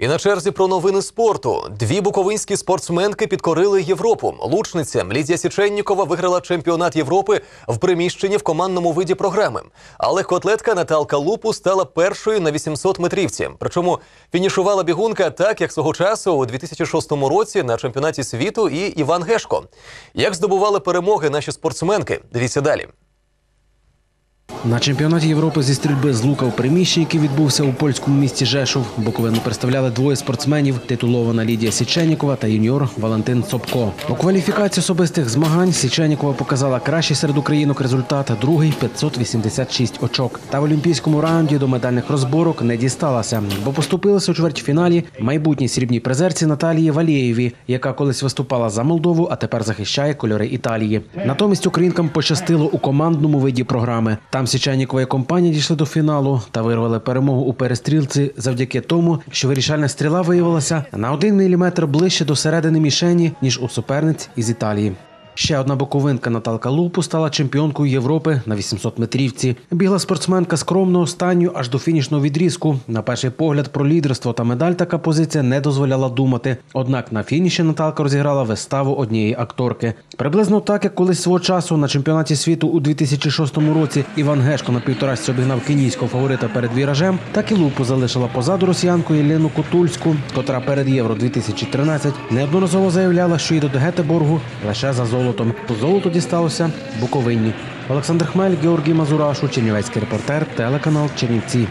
І на черзі про новини спорту. Дві буковинські спортсменки підкорили Європу. Лучниця Лідія Січеннікова виграла чемпіонат Європи в приміщенні в командному виді програми. А легкоатлетка Наталка Лупу стала першою на 800 метрівці. Причому фінішувала бігунка так, як свого часу у 2006 році на чемпіонаті світу і Іван Гешко. Як здобували перемоги наші спортсменки? Дивіться далі. На чемпіонаті Європи зі стрільби з лука в приміщенні, який відбувся у польському місті Жешув, Буковину представляли двоє спортсменів: титулована Лідія Січенікова та юніор Валентин Цопко. У кваліфікації особистих змагань Січенікова показала кращий серед українок результат другий 586 очок. Та в олімпійському раунді до медальних розборок не дісталася, бо поступилася у чвертьфіналі майбутній срібній призерці Наталії Валєєві, яка колись виступала за Молдову, а тепер захищає кольори Італії. Натомість українкам пощастило у командному виді програми. Там Січанікова і компанія дійшли до фіналу та вирвали перемогу у перестрілці завдяки тому, що вирішальна стріла виявилася на один міліметр ближче до середини мішені ніж у суперниць із Італії. Ще одна боковинка Наталка Лупу стала чемпіонкою Європи на 800 метрівці. Бігла спортсменка скромно останню аж до фінішного відрізку. На перший погляд про лідерство та медаль така позиція не дозволяла думати. Однак на фініші Наталка розіграла виставу однієї акторки. Приблизно так, як колись свого часу на чемпіонаті світу у 2006 році Іван Гешко на півторашці обігнав кенійського фаворита перед віражем, так і Лупу залишила позаду росіянку Єлену Кутульську, котра перед Євро 2013 неодноразово заявляла, що їде до Гетеборгу лише за золотом. Золото дісталося Буковині. Олександр Хмель, Георгій Мазурашу, Чернівецький репортер, телеканал Чернівці.